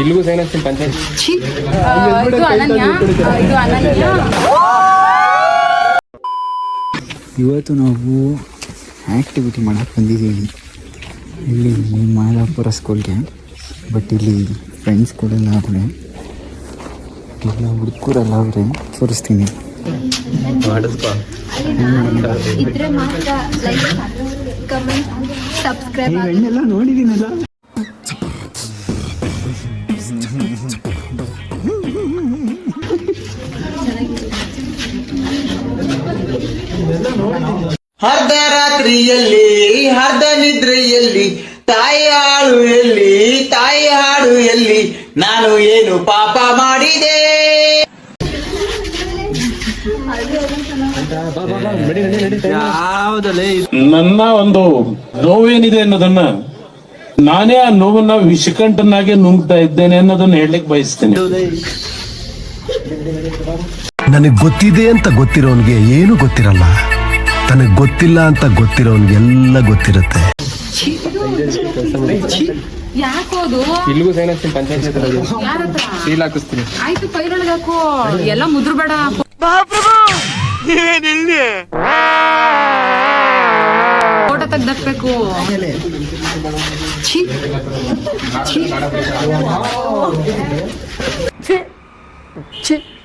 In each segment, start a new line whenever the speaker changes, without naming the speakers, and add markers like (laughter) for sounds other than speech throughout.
ಇಲ್ಲಿಗೂ sign ಹಾಕ್ತೀನಿ ಪಂಚಾಯತ್.
ಇದು ಅನನ್ಯ. ಇದು ಅನನ್ಯ.
ಇವತ್ತು ನಾವು ಆ್ಯಕ್ಟಿವಿಟಿ ಮಾಡಕ್ಕೆ ಬಂದಿದ್ದೀವಿ. ಇಲ್ಲಿ ಮಾದಾಪುರ ಸ್ಕೂಲ್ಗೆ ಬಟ್ ಇಲ್ಲಿ ಫ್ರೆಂಡ್ಸ್ ಕೂಡ ಅವರೇ ಇಲ್ಲ ಹುಡುಗರೆಲ್ಲ ಅವರೇ ತೋರಿಸ್ತೀನಿ.
ಇದ್ರೆ ಮಾತ್ರ ಲೈಕ್ ಕಮೆಂಟ್ ಸಬ್ಸ್ಕ್ರೈಬ್
ಎಲ್ಲ ನೋಡಿದ್ದೀನಲ್ಲ
ಅರ್ಧ ರಾತ್ರಿಯಲ್ಲಿ ಅರ್ಧ ನಿದ್ರೆಯಲ್ಲಿ ತಾಯಿ ಹಾಡು ಎಲ್ಲಿ ತಾಯಿ ಹಾಡು ಎಲ್ಲಿ ನಾನು ಏನು ಪಾಪ ಮಾಡಿದೆ?
ನನ್ನ ಒಂದು ನೋವೇನಿದೆ ಅನ್ನೋದನ್ನ ನಾನೇ ಆ ನೋವನ್ನ ವಿಷಕಂಠನಾಗೆ ನುಂಗ್ತಾ ಇದ್ದೇನೆ ಅನ್ನೋದನ್ನ ಹೇಳಲಿಕ್ಕೆ ಬಯಸ್ತೇನೆ.
ನನಗೆ ಗೊತ್ತಿದೆ ಅಂತ ಗೊತ್ತಿರೋನ್ಗೆ ಏನು ಗೊತ್ತಿರಲ್ಲ. ತನಗೆ ಗೊತ್ತಿಲ್ಲ ಅಂತ ಗೊತ್ತಿರೋನ್ಗೆ ಎಲ್ಲ ಗೊತ್ತಿರುತ್ತೆ.
ಯಾಕೋದು
ಇಲ್ಲಿಗೂ ಸೈನ್ ಹಾಕ್ತೀನಿ ಪಂಚಾಯತ್
ಯಾರ ಹತ್ರ
ಸೀಲ್ ಹಾಕಿಸ್ತೀನಿ.
ಆಯ್ತು ಫೈಲೊಳಗೆ ಹಾಕು. ಎಲ್ಲ ಮುದ್ರ ಬೇಡ. ಫೋಟೋ ತೆಗ್ದಾಕ್ಬೇಕು. ಛೀ. ಛೀ.
ನಾನು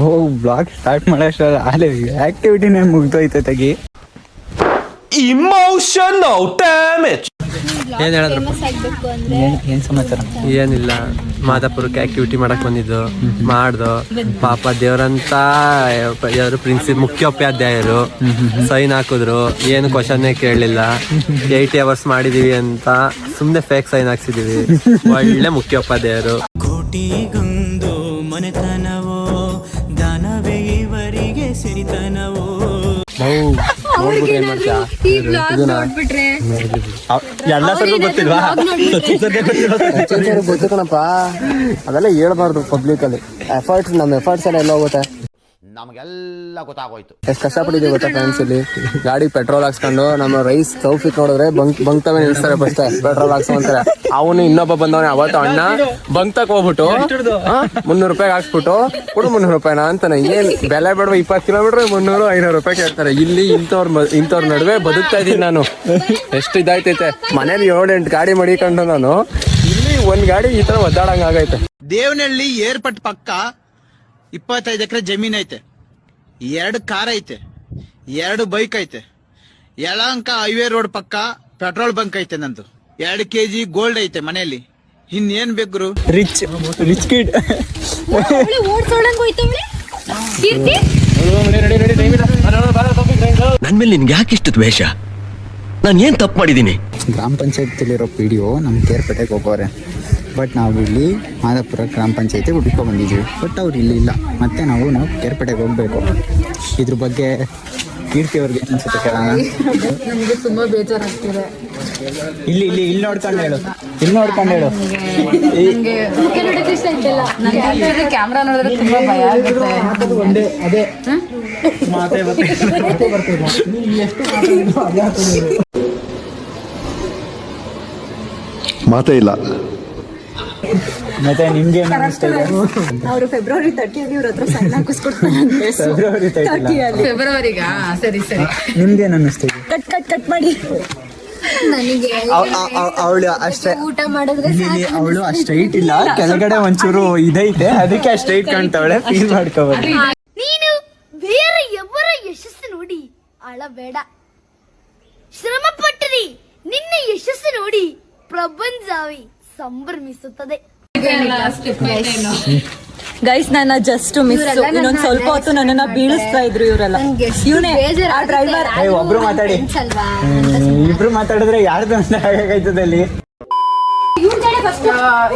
ಹೋಗಿ ಬ್ಲಾಗ್ ಸ್ಟಾರ್ಟ್ ಮಾಡೋಷ್ಟು ಅಲ್ಲೇ ಆ್ಯಕ್ಟಿವಿಟಿನೇ ಮುಗ್ದೋಯ್ತು ತೆಗಿ
ಏನ್ ಹೇಳಿದ್ರು
ಫೇಮಸ್ ಆಗ್ಬೇಕು ಅಂದ್ರೆ
ಏನು ಸಮಾಚಾರ?
ಏನಿಲ್ಲ ಮಾದಾಪುರಕ್ಕೆ ಆಕ್ಟಿವಿಟಿ ಮಾಡಕ್ ಬಂದಿದ್ದು ಮಾಡ್ದು. ಪಾಪ ದೇವರಂತ ಯಾರು ಪ್ರಿನ್ಸಿ ಮುಖ್ಯೋಪಾಧ್ಯಾಯರು ಸೈನ್ ಹಾಕಿದ್ರು ಏನು ಕ್ವಶನ್ನೇ ಕೇಳಲಿಲ್ಲ. ಏಯ್ಟಿ ಅವರ್ಸ್ ಮಾಡಿದೀವಿ ಅಂತ ಸುಮ್ನೆ ಫೇಕ್ ಸೈನ್ ಹಾಕ್ಸಿದೀವಿ. ಒಳ್ಳೆ ಮುಖ್ಯೋಪಾಧ್ಯಾಯರು.
ಕೋಟಿಗೊಂದು ಮನೆತನವೋ ದಾನವೇ ಇವರಿಗೆ ಸಿರಿತನವೋ.
ಗೊತ್ತು ಕಣಪ್ಪ. ಅದೆಲ್ಲ ಹೇಳ್ಬಾರ್ದು ಪಬ್ಲಿಕ್ ಅಲ್ಲಿ. ಎಫರ್ಟ್ಸ್ ನಮ್ಮ ಎಫರ್ಟ್ಸ್ ಎಲ್ಲ ಎಲ್ಲ ಹೋಗುತ್ತೆ.
ನಮಗೆಲ್ಲ ಗೊತ್ತಾಗೋಯ್ತು.
ಎಷ್ಟು ಕಷ್ಟಪಟ್ಟಿದ್ದೀವಿ ಗೊತ್ತಾ ಫ್ರೆಂಡ್ಸ್ ಇಲ್ಲಿ? ಗಾಡಿ ಪೆಟ್ರೋಲ್ ಹಾಕ್ಸ್ಕೊಂಡು ನಮ್ಮ ರೈಸ್ ತೌಫಿಕ್ ನೋಡಿದ್ರೆ ಬಂಕ್ ಬಂಕ್ ತವೇ ನಿಲ್ಸ್ತಾರೆ ಫಸ್ಟ್ ಪೆಟ್ರೋಲ್ ಹಾಕ್ಸ್ಕೊಂತಾರೆ. ಅವನು ಇನ್ನೊಬ್ಬ ಬಂದವನೇ ಅವತ್ತು ಅಣ್ಣ ಬಂಕ್ ತಕ್ ಹೋಗ್ಬಿಟ್ಟು ಮುನ್ನೂರು ರೂಪಾಯಿ ಹಾಕ್ಸ್ಬಿಟ್ಟು ಕೊಡು ಮುನ್ನೂರು ರೂಪಾಯಿನ? ಅಂತಾನೆ. ಏನ್ ಬೆಲೆ ಬೇಡವ ಇಪ್ಪತ್ತು ಕಿಲೋಮೀಟರ್? ಮುನ್ನೂರು ಐನೂರು ರೂಪಾಯಿ ಕೇಳ್ತಾರೆ. ಇಲ್ಲಿ ಇಂಥವ್ರ ಇಂಥವ್ರ ನಡುವೆ ಬದುಕ್ತಾ ಇದ್ದೀನಿ ನಾನು. ಎಷ್ಟು ಇದಾಯ್ತೈತೆ? ಮನೇಲಿ ಏಳೆಂಟು ಎಂಟು ಗಾಡಿ ಮಡಿಕೊಂಡು ನಾನು ಇಲ್ಲಿ ಒಂದ್ ಗಾಡಿ ಈ ತರ ಒದ್ದಾಡಂಗ್ ಆಗೈತೆ
ದೇವನಹಳ್ಳಿ ಏರ್ಪಟ್ ಪಕ್ಕ ಇಪ್ಪತ್ತೈದು ಎಕರೆ ಜಮೀನ್ ಐತೆ. ಎರಡು ಕಾರ್ ಐತೆ. ಎರಡು ಬೈಕ್ ಐತೆ. ಯಳಂಕ ಹೈವೇ ರೋಡ್ ಪಕ್ಕ ಪೆಟ್ರೋಲ್ ಬಂಕ್ ಐತೆ ನಂದು. ಎರಡು ಕೆ ಜಿ ಗೋಲ್ಡ್ ಐತೆ ಮನೆಯಲ್ಲಿ. ಇನ್ನೇನ್ ಬೇಕ್ರು ಗುರು?
ರಿಚ್ ರಿಚ್ ಕಿಡ್
ನನ್ ಮೇಲೆ ನಿನ್ಗೆ ಯಾಕೆ ಇಷ್ಟು ದ್ವೇಷ? ನಾನು ಏನ್ ತಪ್ಪು ಮಾಡಿದ್ದೀನಿ
ಗ್ರಾಮ ಪಂಚಾಯತಿಲಿರೋ ಪಿ ಡಿ ಒ ನಮ್ಮ ಕೇರ್ಪೇಟೆಗೆ ಹೋಗೋರೆ. ಬಟ್ ನಾವು ಇಲ್ಲಿ ಮಾದಾಪುರ ಗ್ರಾಮ ಪಂಚಾಯತಿ ಹುಡ್ಕೊ ಬಂದಿದ್ದೀವಿ. ಬಟ್ ಅವ್ರು ಇಲ್ಲಿ ಇಲ್ಲ. ಮತ್ತೆ ನಾವು ನಾವು ಕೆರೆಪಡೆಗೆ ಹೋಗಬೇಕು. ಇದ್ರ ಬಗ್ಗೆ ಕೀರ್ತಿ ಅವ್ರಿಗೆ ಅನ್ಸುತ್ತೆ ನಮಗೆ
ನಮ್ಗೆ ತುಂಬಾ ಬೇಜಾರಾಗ್ತಿದೆ.
ಇಲ್ಲಿ ಇಲ್ಲಿ ಇಲ್ಲಿ ನೋಡ್ಕೊಂಡು ಹೇಳು. ಇಲ್ಲಿ ನೋಡ್ಕೊಂಡು ಹೇಳು.
ಕ್ಯಾಮ್ರಾ ನೋಡಿದ್ರೆ ತುಂಬಾ ಭಯ ಆಗುತ್ತೆ.
ಮಾತೇ ಇಲ್ಲ.
ಮತ್ತೆ ನಿಮ್ಗೆ
ಅವರು ಫೆಬ್ರವರಿ ತರ್ಟಿಯಲ್ಲಿ ಇವ್ರ ಹತ್ರ ಸಣ್ಣ ಹಾಕಿಸ್ಕೊಡ್ತಾರೆ
ಫೆಬ್ರವರಿ ತರ್ಟಿಯಲ್ಲಿ
ಫೆಬ್ರವರಿಗಾ ಸರಿ ಸರಿ.
ನಿಮ್ಗೆ
ಕಟ್ ಕಟ್ ಕಟ್ ಮಾಡಿ.
ನನಗೆ
ಅವಳು ಅಷ್ಟೇ
ಊಟ ಮಾಡಿದ್ರೆ
ಅವಳು ಅಷ್ಟು ಸ್ಟ್ರೈಟ್ ಇಲ್ಲ. ಕೆಳಗಡೆ ಒಂಚೂರು ಇದೈತೆ ಅದಕ್ಕೆ ಅಷ್ಟೈಟ್ ಸ್ಟ್ರೈಟ್ ಕಾಣ್ತಾವಳೆ. ಫೀಲ್ ಮಾಡ್ಕೋಬೋದು
ನೀನು ಬೇರೆ ಎವರ ಯಶಸ್ಸು ನೋಡಿ ಅಳಬೇಡ. ಶ್ರಮ ಪಟ್ಟರಿ ನಿನ್ನ ಯಶಸ್ಸು ನೋಡಿ ಪ್ರಬಂಧಾವಿ ಸಂಭ್ರಮಿಸುತ್ತದೆ.
ಗೈಸ್ ನನ್ನ ಜಸ್ಟ್ ಮಿಸ್ ಇನ್ನೊಂದ್ ಸ್ವಲ್ಪ ಹೊತ್ತು ನನ್ನನ್ನ ಬೀಳಿಸ್ತಾ ಇದ್ರು ಇವರೆಲ್ಲ. ಇವನೇ ಆ ಡ್ರೈವರ್
ಏ ಒಬ್ರು ಮಾತಾಡಿ. ಇಬ್ರು ಮಾತಾಡಿದ್ರೆ ಯಾರ್ದು ಅಂತ ಹಾಗಾಯ್ತದೆ ಅಲ್ಲಿ?
ಆ,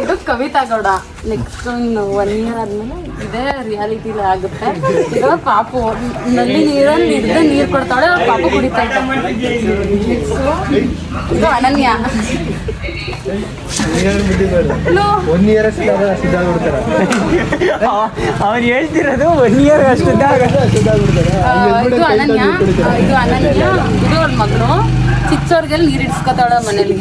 ಇದು Kavita Gowda. Next one year ಆದ್ಮೇಲೆ ಇದೇ ರಿಯಾಲಿಟಿ ಆಗುತ್ತೆ. ಇದು ಪಾಪು. ನಲ್ಲಿ ನೀರಲ್ಲಿ ಹಿಡ್ದು ನೀರು ಕೊಡ್ತಾಳೆ ಅವ್ರ ಪಾಪು ಕುಡಿತಾ. ಇದು ಅನನ್ಯ.
ಒನ್ ಇಯರ್
ಅವ್ರು ಹೇಳ್ತಿರೋದು ಒನ್ ಇಯರ್ ಅಷ್ಟು
ಆ, ಇದು ಅನನ್ಯ. ಇದು ಅನನ್ಯ. ಇದು ಅವ್ರ ಮಗಳು. ಚಿಕ್ಕವ್ರಿಗೆಲ್ಲ ನೀರ್ ಇಡ್ಸ್ಕೊತಾಳ ಮನೇಲಿ.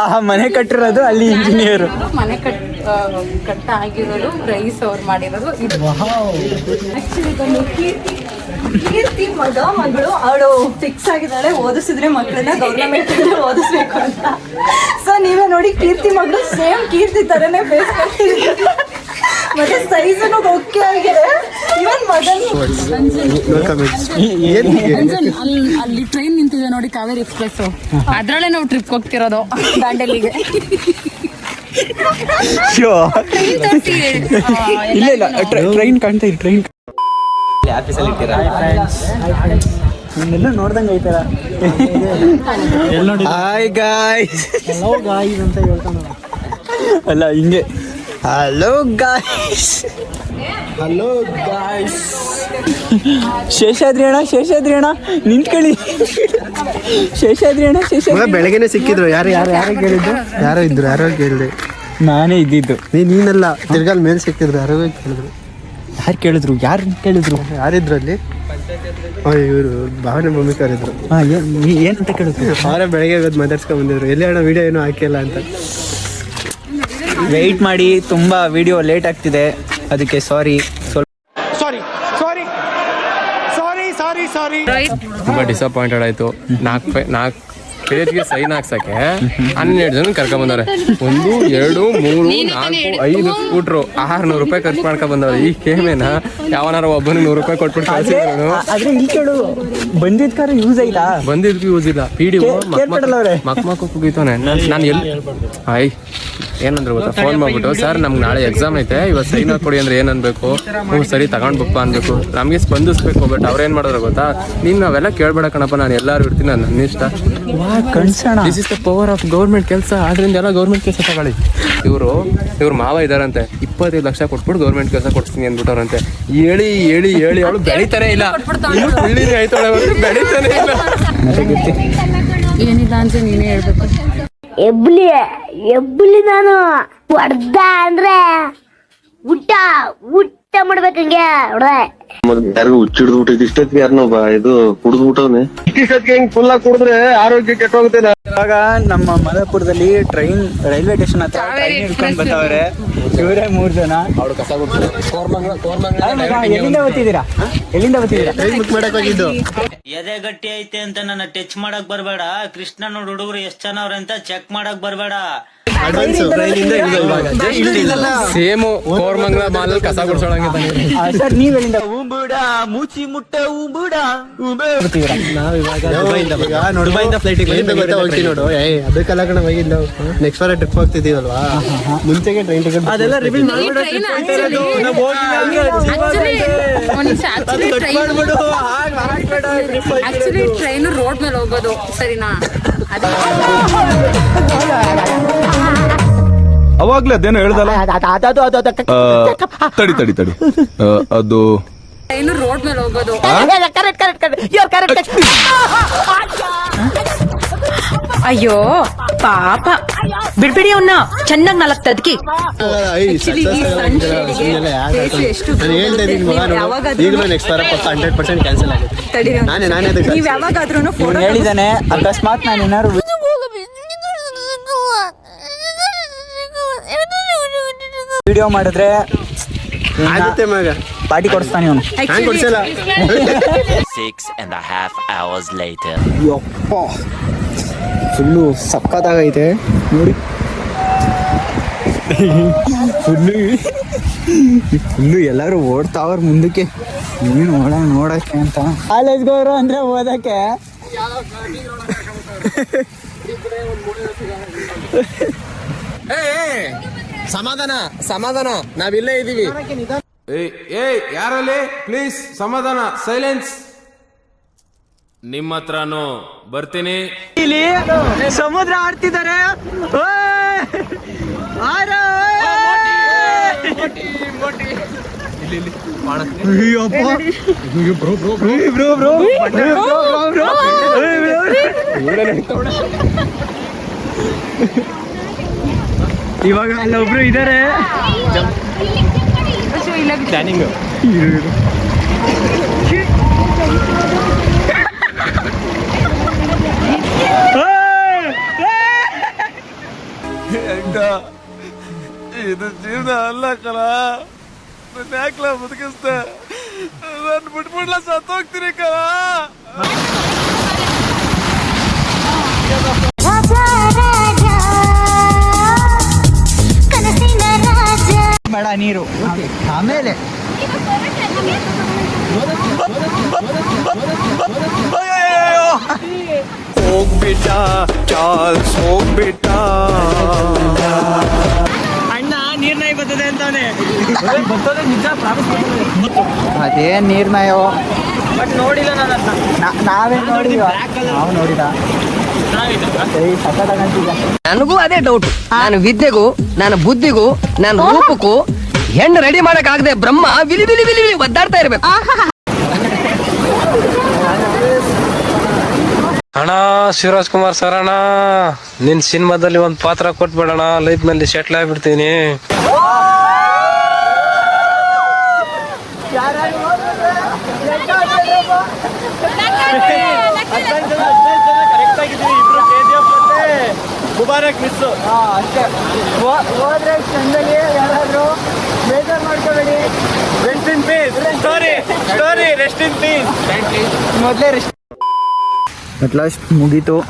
ಆ ಮನೆ ಕಟ್ಟಿರೋದು ಅಲ್ಲಿ ಇಂಜಿನಿಯರ್
ಮನೆ ಕಟ್ ಕಟ್ಟ ಆಗಿರೋದು ರೈಸ್ ಅವ್ರು ಮಾಡಿರೋದು. ಇದು
ಬಂದು ಕೀರ್ತಿ ಕೀರ್ತಿ ಮಗ ಮಗಳು ಅವಳು ಫಿಕ್ಸ್ ಆಗಿದ್ದಾಳೆ ಓದಿಸಿದ್ರೆ ಮಕ್ಕಳನ್ನ ಗೌರ್ಮೆಂಟ್ ಓದಿಸ್ಬೇಕು ಅಂತ. ಸೊ ನೀವೇ ನೋಡಿ ಕೀರ್ತಿ ಮಗಳು ಸೇಮ್ ಕೀರ್ತಿ ತರನೇ ಫೇಸ್ ಮತ್ತೆ ಸೈಜನು ಓಕೆ ಆಗಿದೆ. ಇವನ್ ಮಗನ್
ಅಲ್ಲಿ ಅಲ್ಲಿ ಟ್ರೈನ್ ನಿಂತಿದೆ ನೋಡಿ ಕಾವೇರಿ ಎಕ್ಸ್ಪ್ರೆಸ್ ಅದ್ರಲ್ಲೇ ನಾವು ಟ್ರಿಪ್ ಹೋಗ್ತಿರೋದು ದಾಂಡೇಲಿಗೆ (laughs)
ಇಲ್ಲ ಇಲ್ಲ ಟ್ರೈನ್ ಕಾಣ್ತಾ ಇದೆ ಟ್ರೈನ್ ಎಲ್ಲ ನೋಡ್ದಂಗೆ ಐತರ ಹಾಯ್ ಗಾಯ್ಸ್ ಹಲೋ ಗಾಯ್ಸ್ ಅಂತ ಅಲ್ಲ ಹಿಂಗೆ hello guys hello guys Seshadri ಅಣ್ಣ ಶೇಷಾದ್ರಿ ಅಣ್ಣ. ನಿಂತ್ಕೊಳ್ಳಿ. ಶೇಷಾದ್ರಿ ಅಣ್ಣ ಶೇಷಾದ್ರಿ
ಬೆಳಗ್ಗೆನೆ ಸಿಕ್ಕಿದ್ರು. ಯಾರು ಯಾರು ಯಾರು ಕೇಳಿದ್ದು? ಯಾರೋ ಇದ್ರು ಯಾರೋ ಕೇಳಿದೆ
ನಾನೇ ಇದ್ದಿದ್ದು.
ನೀ ನೀನಲ್ಲ. ತಿರ್ಗಾಲ್ ಮೇಲೆ ಸಿಕ್ಕಿದ್ರು ಯಾರೋ ಕೇಳಿದ್ರು?
ಯಾರು ಕೇಳಿದ್ರು? ಯಾರು ಕೇಳಿದ್ರು?
ಯಾರಿದ್ರು ಅಲ್ಲಿ? ಇವರು ಭಾವನೆ ಮಮ್ಮಿ ಇದ್ರು
ಹಾ ಏನ್ ಏನಂತ ಕೇಳಿದ್ರು?
ಅವರೇ ಬೆಳಗ್ಗೆ ಹೋಗೋದು ಮಾತಾಡ್ಸ್ಕೊಂಡ್ ಬಂದಿದ್ರು. ಎಲ್ಲಿ ಅಣ್ಣ ವಿಡಿಯೋ ಏನೂ ಹಾಕಿಲ್ಲ ಅಂತ.
ವೆಯ್ಟ್ ಮಾಡಿ ತುಂಬಾ ವಿಡಿಯೋ ಲೇಟ್ ಆಗ್ತಿದೆ. ಅದಕ್ಕೆ ಸಾರಿ ಸ್ವಲ್ಪ
ತುಂಬಾ ಡಿಸಪಾಯಿಂಟೆಡ್ ಆಯ್ತು. ನಾಲ್ಕು ನಾಲ್ಕು ಪೇಜ್ಗೆ ಸೈನ್ ಹಾಕ್ಸಕ್ಕೆ ಹನ್ನೆರಡು ಜನ ಕರ್ಕೊಂಡ್ ಬಂದವ್ರೆ. ಒಂದು ಎರಡು ಮೂರು ನಾಲ್ಕು ಐದು ಸ್ಕೂಟ್ರು ಆರ್ನೂರು ರೂಪಾಯಿ ಖರ್ಚು ಮಾಡ್ಕೊಂಡ್ ಬಂದವ್ರೆ. ಈ ಕೇಮೇನ ಯಾವನಾರ ಒಬ್ಬನ ನೂರು ರೂಪಾಯಿ ಕೊಟ್ಬಿಟ್ಟು ಕಳ್ಸಿದ್ರು
ಆದ್ರೆ ಇಲ್ಲಿ ಕೇಳು ಬಂದಿದ್ ಕಾರ ಯೂಸ್ ಆಯ್ತಾ?
ಬಂದಿದ್ಕು ಯೂಸ್ ಇಲ್ಲ.
P D.
ಮಕ್ ನಾನು ಎಲ್ಲಿ ಆಯ್. ಏನಂದ್ರೆ ಗೊತ್ತಾ? ಫೋನ್ ಮಾಡ್ಬಿಟ್ಟು ಸರ್ ನಮ್ಗೆ ನಾಳೆ ಎಕ್ಸಾಮ್ ಐತೆ. ಇವತ್ತು ಸೈನ್ ಕೊಡಿ ಅಂದ್ರೆ ಏನನ್ಬೇಕು? ಅನ್ಬೇಕು ಹ್ಞೂ ಸರಿ ತಗೊಂಡ್ಬಪ್ಪ ಅನ್ಬೇಕು. ನಮಗೆ ಸ್ಪಂದಿಸ್ಬೇಕು ಬಟ್ ಅವ್ರೇನ್ ಮಾಡಿದ್ರು ಗೊತ್ತಾ? ನೀನು ನಾವೆಲ್ಲ ಕೇಳ್ಬೇಡ ಕಣಪ್ಪ ನಾನು ಎಲ್ಲರೂ ಇರ್ತೀನಿ ನಾನು ನನ್ನ ಇಷ್ಟ.
ಕಣ್ಸಣ.
This is the power of government ಕೆಲಸ. ಆದ್ರಿಂದ ಎಲ್ಲ ಗೌರ್ಮೆಂಟ್ ಕೆಲಸ ತಗೊಳ್ಳಿ. ಇವರು ಇವ್ರ ಮಾವ ಇದಾರಂತೆ. ಇಪ್ಪತ್ತೈದು ಲಕ್ಷ ಕೊಟ್ಬಿಟ್ಟು ಗೌರ್ಮೆಂಟ್ ಕೆಲಸ ಕೊಡ್ತೀನಿ ಅಂದ್ಬಿಟ್ಟವ್ರಂತೆ. ಹೇಳಿ ಹೇಳಿ ಹೇಳಿ ಅವಳು ಬೆಳಿತಾನೆ ಇಲ್ಲ. ಇನ್ನು ಆಯ್ತಾಳೆ ಬೆಳಿತಾನೆ ಇಲ್ಲ.
ಏನಿಲ್ಲ ಅಂತ ನೀನೇ ಹೇಳ್ಬೇಕು.
ಎಬ್ಲಿ. ಎಬ್ಲಿ ನಾನು. ಹೊಡ್ದ ಅಂದ್ರೆ ಊಟ ಊಟ ಮಾಡ್ಬೇಕಂಗೆ ಹೊಡ್ದೆ
ಯಾರಿಗೂ ಹುಚ್ಚಿಡ್ದ್ಬಿಟ್ಟಿದ್ ಇಷ್ಟೊತ್ತಿಗೆ ಯಾರನ್ನೋ ಬಾ ಇದು ಕುಡಿದ್ಬಿಟ್ಟವ್ನೆ ಇಷ್ಟೊತ್ತಿಗೆ ಹಿಂಗ್ ಫುಲ್ ಆಗಿ ಕುಡಿದ್ರೆ ಆರೋಗ್ಯ
ಇವಾಗ ನಮ್ಮ ಮಲಪುರದಲ್ಲಿ ಟ್ರೈನ್ ರೈಲ್ವೆ ಸ್ಟೇಷನ್ ಹತ್ರ ಟ್ರೈನ್ ಹಿಡ್ಕೊಂಡ್ ಬಂದವ್ರೆ. ಇವರೇ ಮೂರ್ ಜನ.
ಅವಳು ಕಸ ಕೊಡ್ತಾರೆ ಕೋರ್ಮಂಗ್ಲ ಕೋರ್ಮಂಗ್ಲ
ಎಲ್ಲಿಂದ ಬರ್ತಿದ್ದೀರಾ? ಎಲ್ಲಿಂದ ಬರ್ತಿದ್ದೀರಾ?
ಬುಕ್ ಮಾಡಕ್ ಹೋಗಿದ್ದು.
ಎದೆ ಗಟ್ಟಿ ಐತೆ ಅಂತ ನನ್ನ ಟಚ್ ಮಾಡಕ್ ಬರ್ಬೇಡ. ಕೃಷ್ಣ ನೋಡ್ ಹುಡುಗರು ಎಷ್ಟ್ ಜನ ಅವ್ರೆ ಅಂತ ಚೆಕ್ ಮಾಡಕ್ ಬರ್ಬೇಡ.
ಸೇಮ್ ಕೋರ್ಮಂಗ್ಲ ಮಾಲಲ್ಲಿ ಕಸ ಗುಡ್ಸೋಳಂಗೆ
ಸರ್ ನೀವ್ ಎಲ್ಲಿಂದ ಉಂಬುಡ ಮೂಚಿ ಮುಟ್ಟ ಉಂಬುಡಾ
ದುಬೈಯಿಂದ ಫ್ಲೈಟ್ ಹೋಗ್ತೀವಿ ನೋಡು ಏ ಅದಕ್ಕೆಲ್ಲ ಕಣ ಹೋಗಿಲ್ಲ ನೆಕ್ಸ್ಟ್ ವಾರ ಟ್ರಿಪ್ ಹೋಗ್ತಿದೀವಲ್ವಾ ಮುಂಚೆಗೆ ಟ್ರೈನ್ ಟಿಕೆಟ್
ಅದೆಲ್ಲ ರಿವೀಲ್
ಆಕ್ಚುಲಿ ಟ್ರೈನ್ ರೋಡ್ ಮೇಲೆ ಹೋಗೋದು ಸರಿನಾ ಅದೇ
ಅವಾಗ್ಲೇ ಅದೇನೋ ಹೇಳ್ದಲ್ಲ ತಡಿ ತಡಿ ತಡಿ ಅದು
ಟ್ರೈನ್ ರೋಡ್ ಮೇಲೆ ಹೋಗೋದು.
ಅಯ್ಯೋ ಪಾಪ. ಬಿಡ್ಬಿಡಿ ಅವನ್ನ ಚೆನ್ನಾಗಿ ನಾಲ್ಕು ತದ್ಕಿ ನೀವ್ ಯಾವಾಗಾದ್ರೂ
ಹೇಳಿದಾನೆ ಅಕಸ್ಮಾತ್ ನಾನು ಏನಾದ್ರು ವಿಡಿಯೋ ಮಾಡಿದ್ರೆ
ಆಗುತ್ತೆ ಮಗ.
ಪಾರ್ಟಿ ಕೊಡಿಸ್ತಾನೆ ಅವನು
ಹ್ಯಾಂಗ್ ಕೊಡ್ಸಲ್ಲ.
ಯಪ್ಪ. ಫುಲ್ಲು ಸಕ್ಕತ್ತಾಗೈತೆ. ನೋಡಿ. ಫುಲ್ಲು. ಫುಲ್ಲು ಎಲ್ಲರೂ ಓಡ್ತಾವ್ರ ಮುಂದಕ್ಕೆ. ಏನು ಓಡ ನೋಡಕ್ಕೆ ಅಂತ. ಕಾಲೇಜ್ಗೆ ಹೋಗ್ರು ಅಂದ್ರೆ ಓದಕ್ಕೆ.
ಸಮಾಧಾನ ಸಮಾಧಾನ. ನಾವಿಲ್ಲೇ ಇದೀವಿ.
ಏಯ್ ಯಾರಲ್ಲಿ? ಪ್ಲೀಸ್ ಸಮಾಧಾನ ಸೈಲೆನ್ಸ್ ನಿಮ್ಮ ಹತ್ರನು ಬರ್ತೀನಿ.
ಇಲ್ಲಿ ಸಮುದ್ರ ಆಡ್ತಿದ್ದಾರೆ. ಇವಾಗ ಅಲ್ಲೊಬ್ರು ಓಯ್! ಸ್ಟ್ಯಾನಿಂಗ್ ಇದು ಜೀವನ
ಅಲ್ಲ ಕಲ ನನ್ನ ಯಾಕಲ ಬದುಕಿಸ್ತೆ ನಾನು ಬಿಟ್ಬಿಡ್ಲ ಸತ್ತೋಗ್ತೀನಿ ಕರ
ಬೇಡ ನೀರು. ಆಮೇಲೆ.
ಹೋಗ್ಬಿಟ್ಟ ಚಾರ್ಲ್ಸ್ ಹೋಗ್ಬಿಟ್ಟ.
ಅದೇ ನೀರ್ನಾಯೋ. ಬಟ್ ನೋಡಿಲ್ಲ ನಾವೇ ನೋಡಿದ್ವಿ ನಾವು ನೋಡಿದ.
ನನಗೂ ಅದೇ ಡೌಟ್ ನಾನು ವಿದ್ಯೆಗೂ ನನ್ನ ಬುದ್ಧಿಗೂ ನನ್ನ ರೂಪಕ್ಕೂ ಹೆಣ್ಣು ರೆಡಿ ಮಾಡಕ್ ಆಗದೆ ಬ್ರಹ್ಮ ವಿಲಿ ವಿಲಿ ವಿಲಿ ವಿಲಿ ಒದ್ದಾಡ್ತಾ ಇರ್ಬೇಕು.
ಅಣ್ಣ ಶಿವರಾಜ್ ಕುಮಾರ್ ಸರ್ ಅಣ್ಣ ನಿನ್ ಸಿನಿಮಾದಲ್ಲಿ ಒಂದ್ ಪಾತ್ರ ಕೊಟ್ಬೇಡಣ ಲೈಫ್ನಲ್ಲಿ ಸೆಟ್ಲ್ ಆಗ್ಬಿಡ್ತೀನಿ.
ಹಾ, ಅಷ್ಟೇ. ಹೋ- ಹೋದ್ರೆ ಚಂದಲ್ಲಿ ಯಾರಾದ್ರೂ ಬೇಜಾರ್ ಮಾಡ್ಕೋಬೇಡಿ. ಮೊದಲೇ ರೆಸ್ಟ್ ಅಟ್ ಲಾಸ್ಟ್ ಮುಗೀತು.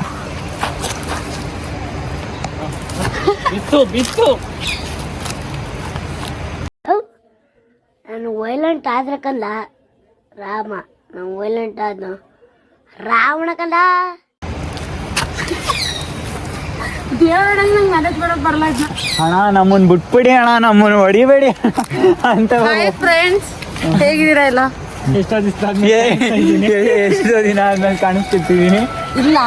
ನಾನು ವೈಲೆಂಟ್ ಆದ್ರೆ ಕಂದ. ರಾಮ ನಾನು ವೈಲೆಂಟ್ ಆದ್ನು. ರಾವಣ ಕಂದ
ದೇವ್ರ ನಂಗೆ ಮ್ಯಾರೇಜ್ ಮಾಡೋಕ್ ಬರಲ್ಲ
ಅಣ್ಣ ನಮ್ಮನ್ ಬಿಟ್ಬಿಡಿ ಅಣ್ಣ ನಮ್ಮನ್ ಹೊಡಿಬೇಡಿ ಅಂತ
ಫ್ರೆಂಡ್ಸ್ ಹೇಗಿದ್ದೀರಾ ಎಲ್ಲ?
ಎಷ್ಟೋ ದಿನ ಆದ್ಮೇಲೆ
ಇಲ್ಲ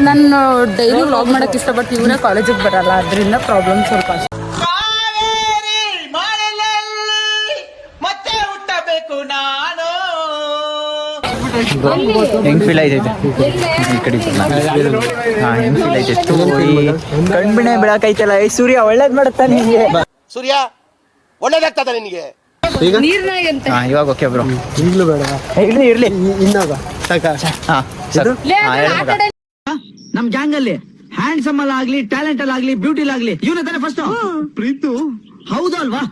ನಾನು ಡೈಲಿ ವ್ಲಾಗ್ ಮಾಡಕ್ ಇಷ್ಟಪಟ್ಟು ಇವನೇ ಕಾಲೇಜಿಗೆ ಬರಲ್ಲ ಅದರಿಂದ ಪ್ರಾಬ್ಲಮ್ ಸ್ವಲ್ಪ ಅಷ್ಟೇ.
ಹೆಂಗ್ ಫೀಲ್ ಆಯ್ತೈತೆ? ಈ ಕಡೆ ಹಾ ಹೆಂಗ್ ಫೀಲ್ ಆಯ್ತೈತೆ? ಕಣ್ಬಿಣೆ ಬೆಳಕೈತಲ್ಲ ಏ ಸೂರ್ಯ ಒಳ್ಳೇದ್ ಮಾಡುತ್ತಾ ನಿಮಗೆ
ಸೂರ್ಯ ಒಳ್ಳೇದಾಗ್ತದ ನಿನಗೆ?
ಹಾ ಇವಾಗ ಓಕೆ ಬ್ರೋ ಈಗಲೂ ಬೇಡ. ಇರ್ಲಿ ಇರ್ಲಿ. ಇನ್ನಾಗ ಸರ್. ಹಾ.
ನಮ್ ಗ್ಯಾಂಗ್ ಅಲ್ಲಿ ಹ್ಯಾಂಡ್ಸಮ್ ಅಲ್ಲಿ ಆಗ್ಲಿ ಟ್ಯಾಲೆಂಟ್ ಅಲ್ಲಿ ಆಗ್ಲಿ ಬ್ಯೂಟಿ ಆಗ್ಲಿ ಇವನ ತಾನೆ ಫಸ್ಟ್ ಪ್ರೀತು ಹೌದು ಅಲ್ವಾ?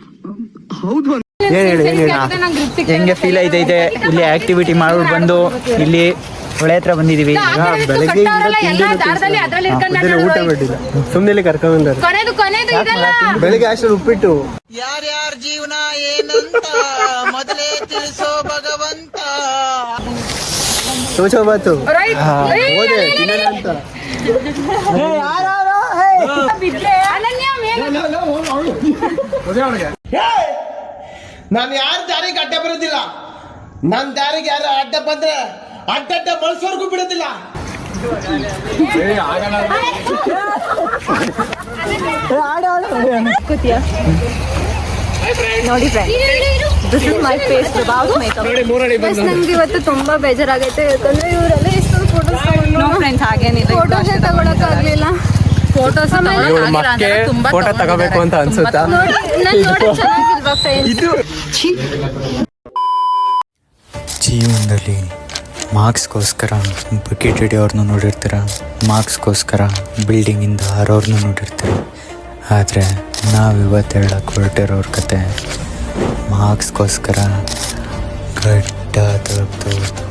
ಹೌದು
ಏನ್ ಹೇಳಿ ಏನ್ ಹೇಳಿ ಹಾ. ಹೆಂಗೆ ಫೀಲ್ ಐತೈತೆ ಇಲ್ಲಿ ಆಕ್ಟಿವಿಟಿ ಮಾಡ್ಬಿಟ್ಟು ಬಂದು ಇಲ್ಲಿ ಹೊಳೆ ಹತ್ರ ಬಂದಿದೀವಿ
ಬೆಳಗ್ಗೆ ಊಟ ಬಿಟ್ಟಿಲ್ಲ
ಸುಮ್ಮನೆ ಕರ್ಕೊಂಡ್ ಬಂದಾರೆ
ಕೊನೆದು ಕೊನೆದು ಇದಲ್ಲ
ಬೆಳಿಗ್ಗೆ ಅಷ್ಟು ಉಪ್ಪಿಟ್ಟು
ಯಾರ್ಯಾರ ಜೀವನ ಏನಂತ ಮೊದಲೇ ತಿಳಿಸೋ ಭಗವಂತ
ಅನನ್ಯ ಮೇಲೆ
ನಾನು ಯಾರ ದಾರಿಗೆ ಅಡ್ಡ ಬರೋದಿಲ್ಲ. ನನ್ನ ದಾರಿಗೆ ಯಾರು ಅಡ್ಡ ಬಂದ್ರೆ ಅಡ್ಡಡ್ಡ ಬಳಸೋರ್ಗೂ ಬಿಡೋದಿಲ್ಲ.
ನೋಡಿ this is my face without makeup ನಂಗೆ ಇವತ್ತು ತುಂಬಾ ಬೇಜಾರಾಗೈತೆ ಯಾಕಂದ್ರೆ ಇವರೆಲ್ಲ ಎಷ್ಟೊಂದು ಫೋಟೋಸ್
ನೋ ಫ್ರೆಂಡ್ಸ್ ಹಾಗೇನಿಲ್ಲ
ಫೋಟೋಸ್ ತಗೊಳಕ್ ಆಗ್ಲಿಲ್ಲ
ಫೋಟೋಸ್ ತುಂಬಾ
ಫೋಟೋ ತಗೋಬೇಕು ಅಂತ ಅನ್ಸುತ್ತಾ?
ನೋಡಿ ಫ್ರೆಂಡ್ಸ್
ಜೀವನದಲ್ಲಿ ಮಾರ್ಕ್ಸ್ಗೋಸ್ಕರ ಬಕೆಟ್ ಹಿಡಿಯೋರ್ನು ನೋಡಿರ್ತೀರ, ಮಾರ್ಕ್ಸ್ಗೋಸ್ಕರ ಬಿಲ್ಡಿಂಗಿಂದ ಹಾರೋರ್ನು ನೋಡಿರ್ತೀರ. ಆದರೆ ನಾವು ಇವತ್ತು ಹೇಳಕ್ಕೆ ಹೊರಟಿರೋರ ಕತೆ, ಮಾರ್ಕ್ಸ್ಗೋಸ್ಕರ ಗಡ್ಡ ತಲುಪ್ತು